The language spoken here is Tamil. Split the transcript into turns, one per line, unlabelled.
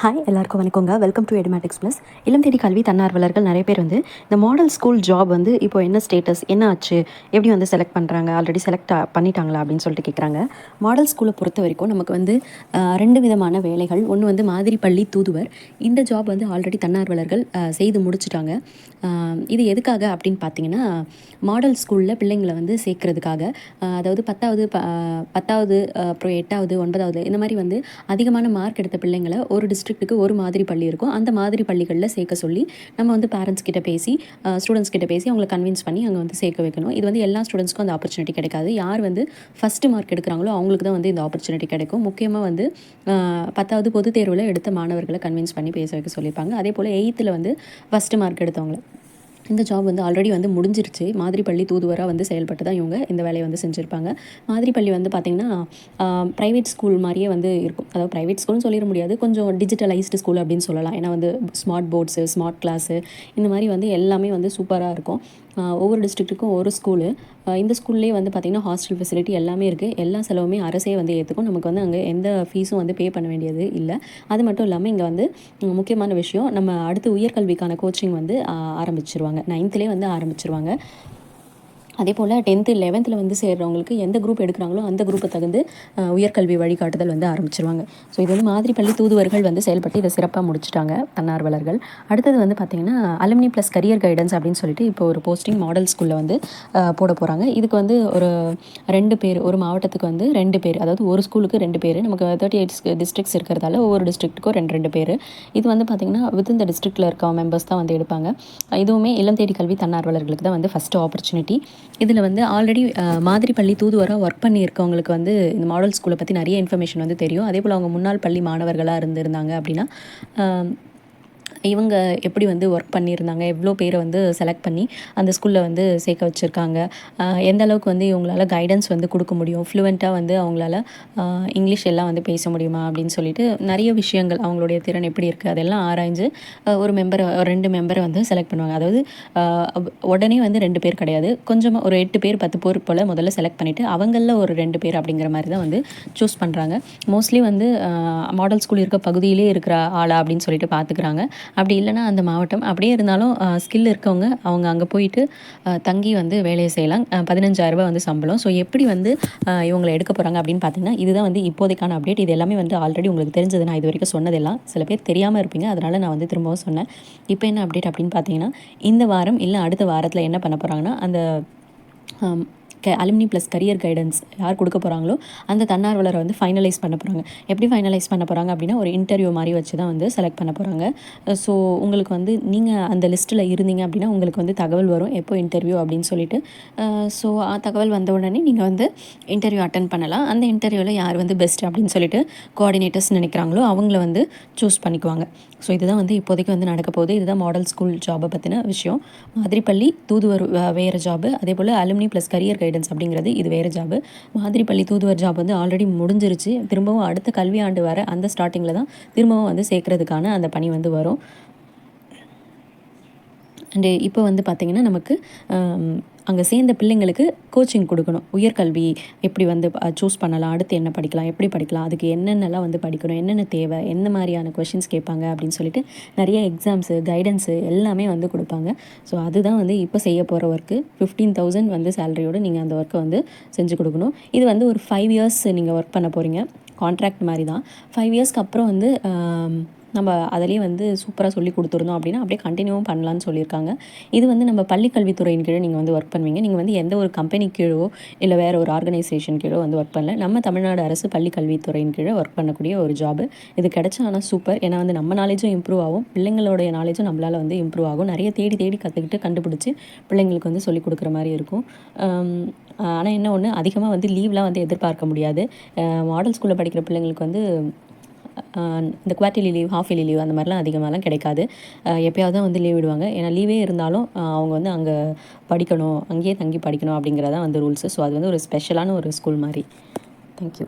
ஹாய் எல்லாருக்கும் வணக்கங்க. வெல்கம் டு எடுமேட்டிக்ஸ் ப்ளஸ் இளம் தேடி கல்வி தன்னார்வலர்கள் நிறைய பேர் வந்து இந்த மாடல் ஸ்கூல் ஜாப் வந்து இப்போ என்ன ஸ்டேட்டஸ் என்ன ஆச்சு எப்படி வந்து செலக்ட் பண்ணுறாங்க ஆல்ரெடி செலக்ட் பண்ணிட்டாங்களா அப்படின்னு சொல்லிட்டு கேட்குறாங்க மாடல் ஸ்கூலை பொறுத்த வரைக்கும் நமக்கு வந்து ரெண்டு விதமான வேலைகள். ஒன்று வந்து மாதிரி பள்ளி தூதுவர். இந்த ஜாப் வந்து ஆல்ரெடி தன்னார்வலர்கள் செய்து முடிச்சுட்டாங்க. இது எதுக்காக அப்படின்னு பார்த்தீங்கன்னா மாடல் ஸ்கூலில் பிள்ளைங்களை வந்து சேர்க்கறதுக்காக அதாவது பத்தாவது ப பத்தாவது அப்புறம் எட்டாவது ஒன்பதாவது இந்த மாதிரி வந்து அதிகமான மார்க் எடுத்த பிள்ளைங்களை ஒரு டிஸ்ட்ரிக் டிஸ்ட்ரிக்ட்டுக்கு ஒரு மாதிரி பள்ளி இருக்கும். அந்த மாதிரி பள்ளிகளில் சேர்க்க சொல்லி நம்ம வந்து பேரண்ட்ஸ் கிட்ட பேசி ஸ்டூடெண்ட்ஸ் கிட்ட பேசி அவங்களை கன்வின்ஸ் பண்ணி அங்கே வந்து சேர்க்க வைக்கணும். இது வந்து எல்லா ஸ்டூடெண்ட்ஸ்க்கும் அந்த ஆப்பர்ச்சுனிட்டி கிடைக்காது. யார் வந்து ஃபஸ்ட்டு மார்க் எடுக்கிறாங்களோ அவங்களுக்கு தான் வந்து இந்த ஆப்பர்ச்சுனிட்டி கிடைக்கும். முக்கியமாக வந்து பத்தாவது பொது தேர்வில் எடுத்த மாணவர்களை கன்வின்ஸ் பண்ணி பேச வைக்க சொல்லியிருப்பாங்க. அதே போல் எயித்தில் வந்து ஃபஸ்ட்டு மார்க் எடுத்தவங்களை. இந்த ஜாப் வந்து ஆல்ரெடி வந்து முடிஞ்சிருச்சு. மாதிரி பள்ளி தூதுவராக வந்து செயல்பட்டு தான் இவங்க இந்த வேலையை வந்து செஞ்சுருப்பாங்க. மாதிரி பள்ளி வந்து பார்த்திங்கன்னா ப்ரைவேட் ஸ்கூல் மாதிரியே வந்து இருக்கும். அதாவது ப்ரைவேட் ஸ்கூல்னு சொல்லிட முடியாது. கொஞ்சம் டிஜிட்டலைஸ்டு ஸ்கூல் அப்படின்னு சொல்லலாம். ஏன்னா வந்து ஸ்மார்ட் போர்ட்ஸு ஸ்மார்ட் கிளாஸு இந்த மாதிரி வந்து எல்லாமே வந்து சூப்பராக இருக்கும். ஒவ்வொரு டிஸ்ட்ரிக்ட்டுக்கும் ஒரு ஸ்கூலு இந்த ஸ்கூல்லேயே வந்து பார்த்திங்கன்னா ஹாஸ்டல் ஃபெசிலிட்டி எல்லாமே இருக்குது எல்லா செலவுமே அரசே வந்து ஏற்றுக்கும் நமக்கு வந்து அங்கே எந்த ஃபீஸும் வந்து பே பண்ண வேண்டியது இல்லை. அது மட்டும் இல்லாமல் இங்கே வந்து முக்கியமான விஷயம் நம்ம அடுத்து உயர்கல்விக்கான கோச்சிங் வந்து ஆரம்பிச்சிருவாங்க. நைன்த்துலேயே வந்து ஆரம்பிச்சிருவாங்க. அதே போல் டென்த்து லெவன்த்தில் வந்து சேர்றவங்களுக்கு எந்த குரூப் எடுக்கிறாங்களோ அந்த குரூப்பை தகுந்து உயர்கல்வி வழிகாட்டுதல் வந்து ஆரம்பிச்சிருவாங்க. ஸோ இது வந்து மாதிரி பள்ளி தூதுவர்கள் வந்து செயல்பட்டு இதை சிறப்பாக முடிச்சிட்டாங்க தன்னார்வலர்கள். அடுத்தது வந்து பார்த்திங்கன்னா அலுமினி ப்ளஸ் கரியர் கைடன்ஸ் அப்படின்னு சொல்லிட்டு இப்போ ஒரு போஸ்டிங் மாடல் ஸ்கூலில் வந்து போட போகிறாங்க இதுக்கு வந்து ஒரு ரெண்டு பேர் ஒரு மாவட்டத்துக்கு வந்து ரெண்டு பேர் அதாவது ஒரு ஸ்கூலுக்கு ரெண்டு பேர் நமக்கு தேர்ட்டி எயிட் டிஸ்ட்ரிக்ஸ் இருக்கிறதால ஒவ்வொரு டிஸ்ட்ரிக்ட்டுக்கும் ரெண்டு ரெண்டு பேர். இது வந்து பார்த்திங்கன்னா வித் இந்த டிஸ்ட்ரிக்டில் இருக்க மெம்பர்ஸ் தான் வந்து எடுப்பாங்க. இதுவுமே இளம் தேடி கல்வி தன்னார்வலர்களுக்கு தான் வந்து ஃபஸ்ட்டு ஆப்பர்ச்சுனிட்டி இதில் வந்து ஆல்ரெடி மாதிரி பள்ளி தூதுவராக ஒர்க் பண்ணியிருக்கவங்களுக்கு வந்து இந்த மாடல் ஸ்கூலை பற்றி நிறைய இன்ஃபர்மேஷன் வந்து தெரியும். அதே போல் அவங்க முன்னாள் பள்ளி மாணவர்களாக இருந்திருந்தாங்க அப்படின்னா இவங்க எப்படி வந்து ஒர்க் பண்ணியிருந்தாங்க எவ்வளோ பேரை வந்து செலக்ட் பண்ணி அந்த ஸ்கூலில் வந்து சேர்க்க வச்சுருக்காங்க எந்த அளவுக்கு வந்து இவங்களால கைடன்ஸ் வந்து கொடுக்க முடியும் ஃப்ளூவெண்ட்டாக வந்து அவங்களால இங்கிலீஷ் எல்லாம் வந்து பேச முடியுமா அப்படின்னு சொல்லிட்டு நிறைய விஷயங்கள் அவங்களுடைய திறன் எப்படி இருக்குது அதெல்லாம் ஆராய்ஞ்சு ஒரு மெம்பரை ரெண்டு மெம்பரை வந்து செலக்ட் பண்ணுவாங்க. அதாவது உடனே வந்து ரெண்டு பேர் கிடையாது கொஞ்சமாக ஒரு எட்டு பேர் பத்து பேர் போல் முதல்ல செலக்ட் பண்ணிவிட்டு அவங்களில் ஒரு ரெண்டு பேர் அப்படிங்கிற மாதிரி தான் வந்து சூஸ் பண்ணுறாங்க மோஸ்ட்லி வந்து மாடல் ஸ்கூல் இருக்க பகுதியிலே இருக்கிற ஆளா அப்படின்னு சொல்லிட்டு பார்த்துக்கிறாங்க அப்படி இல்லைனா அந்த மாவட்டம் அப்படியே இருந்தாலும் ஸ்கில் இருக்கவங்க அவங்க அங்கே போயிட்டு தங்கி வந்து வேலையை செய்யலாம். பதினஞ்சாயிரரூபா வந்து சம்பளம். ஸோ எப்படி வந்து இவங்களை எடுக்க போகிறாங்க அப்படின்னு பார்த்தீங்கன்னா இதுதான் வந்து இப்போதைக்கான அப்டேட் இது எல்லாமே வந்து ஆல்ரெடி உங்களுக்கு தெரிஞ்சது. நான் இது வரைக்கும் சொன்னதெல்லாம் சில பேர் தெரியாமல் இருப்பீங்க. அதனால் நான் வந்து திரும்பவும் சொன்னேன். இப்போ என்ன அப்டேட் அப்படின்னு பார்த்தீங்கன்னா இந்த வாரம் இல்லை அடுத்த வாரத்தில் என்ன பண்ண போகிறாங்கன்னா அந்த க அலுமினி ப்ளஸ் கரியர் கைடன்ஸ் யார் கொடுக்க போகிறாங்களோ அந்த தன்னார்வலரை வந்து ஃபைனலைஸ் பண்ண போகிறாங்க எப்படி ஃபைனலைஸ் பண்ண போகிறாங்க அப்படின்னா ஒரு இன்டர்வியூ மாதிரி வச்சு தான் வந்து செலக்ட் பண்ண போகிறாங்க ஸோ உங்களுக்கு வந்து நீங்கள் அந்த லிஸ்ட்டில் இருந்தீங்க அப்படின்னா உங்களுக்கு வந்து தகவல் வரும் எப்போ இன்டர்வியூ அப்படின்னு சொல்லிட்டு. ஸோ தகவல் வந்த உடனே நீங்கள் வந்து இன்டர்வியூ அட்டன் பண்ணலாம். அந்த இன்டர்வியூவில் யார் வந்து பெஸ்ட் அப்படின்னு சொல்லிட்டு கோஆர்டினேட்டர்ஸ் நினைக்கிறாங்களோ அவங்கள வந்து சூஸ் பண்ணிக்குவாங்க. ஸோ இதுதான் வந்து இப்போதைக்கு வந்து நடக்க போகுது. இதுதான் மாடல் ஸ்கூல் ஜாபை பற்றின விஷயம். மாதிரிப்பள்ளி தூதுவர் வேறு ஜாபு அதே போல் அலுமினி ப்ளஸ் கரியர் கைடன்ஸ் அப்படிங்கிறது இது வேறு ஜாபு மாதிரி பள்ளி தூதுவர் ஜாப் வந்து ஆல்ரெடி முடிஞ்சிருச்சு. திரும்பவும் அடுத்த கல்வி ஆண்டு வர அந்த ஸ்டார்டிங்கில் தான் திரும்பவும் வந்து சேர்க்கறதுக்கான அந்த பணி வந்து வரும். அண்டு இப்போ வந்து பார்த்திங்கன்னா நமக்கு அங்கே சேர்ந்த பிள்ளைங்களுக்கு கோச்சிங் கொடுக்கணும். உயர்கல்வி எப்படி வந்து சூஸ் பண்ணலாம் அடுத்து என்ன படிக்கலாம் எப்படி படிக்கலாம் அதுக்கு என்னென்னலாம் வந்து படிக்கணும் என்னென்ன தேவை எந்த மாதிரியான கொஷின்ஸ் கேட்பாங்க அப்படின்னு சொல்லிட்டு நிறைய எக்ஸாம்ஸு கைடன்ஸு எல்லாமே வந்து கொடுப்பாங்க. ஸோ அதுதான் வந்து இப்போ செய்ய போகிற ஒர்க்கு ஃபிஃப்டீன் தௌசண்ட் வந்து சேலரியோடு நீங்கள் அந்த ஒர்க்கை வந்து செஞ்சு கொடுக்கணும். இது வந்து ஒரு ஃபைவ் இயர்ஸ் நீங்கள் ஒர்க் பண்ண போகிறீங்க கான்ட்ராக்ட் மாதிரி தான். ஃபைவ் இயர்ஸ்க்கு அப்புறம் வந்து நம்ம அதிலே வந்து சூப்பராக சொல்லி கொடுத்துருந்தோம் அப்படின்னா அப்படியே கண்டினியூவும் பண்ணலான்னு சொல்லியிருக்காங்க. இது வந்து நம்ம பள்ளிக்கல்வித்துறையின் கீழே நீங்கள் வந்து ஒர்க் பண்ணுவீங்க. நீங்கள் வந்து எந்த ஒரு கம்பெனி கீழோ இல்லை வேறு ஒரு ஆர்கனைசேஷன் கீழோ வந்து ஒர்க் பண்ணல. நம்ம தமிழ்நாடு அரசு பள்ளிக்கல்வித்துறையின் கீழே ஒர்க் பண்ணக்கூடிய ஒரு ஜாபு இது கிடைச்சா ஆனால் சூப்பர் ஏன்னா வந்து நம்ம நாலேஜும் இம்ப்ரூவ் ஆகும். பிள்ளைங்களுடைய நாலேஜும் நம்மளால் வந்து இம்ப்ரூவ் ஆகும். நிறைய தேடி தேடி கற்றுக்கிட்டு கண்டுபிடிச்சி பிள்ளைங்களுக்கு வந்து சொல்லிக் கொடுக்குற மாதிரி இருக்கும். ஆனால் என்ன ஒன்று அதிகமாக வந்து லீவ்லாம் வந்து எதிர்பார்க்க முடியாது. மாடல் ஸ்கூலில் படிக்கிற பிள்ளைங்களுக்கு வந்து இந்த quarterly leave half yearly leave அந்த மாதிரிலாம் அதிகமாகலாம் கிடைக்காது. எப்போயாவது வந்து லீவ் விடுவாங்க. ஏன்னா லீவே இருந்தாலும் அவங்க வந்து அங்கே படிக்கணும் அங்கேயே தங்கி படிக்கணும் அப்படிங்கிறதான் வந்து ரூல்ஸு ஸோ அது வந்து ஒரு ஸ்பெஷலான ஒரு ஸ்கூல் மாதிரி. தேங்க்யூ